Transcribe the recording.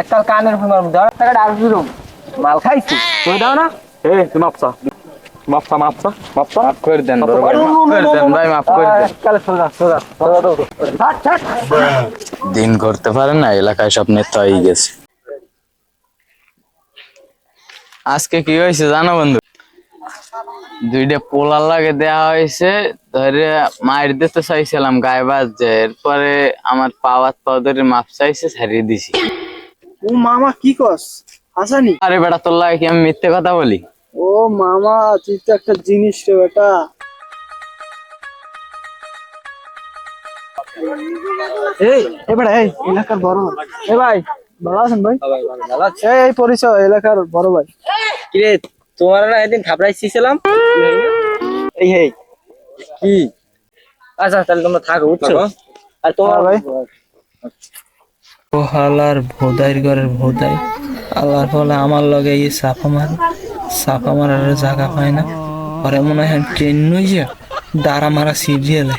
একটা কানের ফোন ধর দিলাম মাল খাইছি। তুই দাও না। এ মাফ করে দেন বড় করে দেন ভাই মাফ করে দেন। কালে সোজা সোজা সোজা দাও ছাড় ছাড়। দিন করতে পারে না এলাকায় সব নেতা হয়ে গেছে। আজকে কি হয়েছে জানো বন্ধু? দুইটা পোলার লাগে দেওয়া হয়েছে ধরে মায়ের দিতে চাইছিলাম গায়ে বাজছে এরপরে আমার পাওয়ার পাও ধরে মাপ চাইছে ছাড়িয়ে দিছি। ও মামা কি কস? হাসানি? আরে বেটা তোর লাগে কি আমি মিথ্যে কথা বলি? ও মামা তুই তো একটা জিনিস রে বেটা। এই এবারে এই এলাকার বড় ভাই। এ ভাই ভালো আছেন ভাই? এই এই পরিচয় এলাকার বড় ভাই। কিরে তোমার না একদিন থাপড়াইছিলাম এই কি? আচ্ছা তাহলে তোমরা থাকো বুঝছ? আর তোমার হ্যাঁ, ভাই। ও হালার ভোদাইর ঘরের ভোদাই। আল্লাহর ফলে আমার লগে এই সাফা মার। সাফা মারার জায়গা পায় না। পরে মনে হয় ট্রেন নই যে দাঁড়া মারা সিরিয়ালে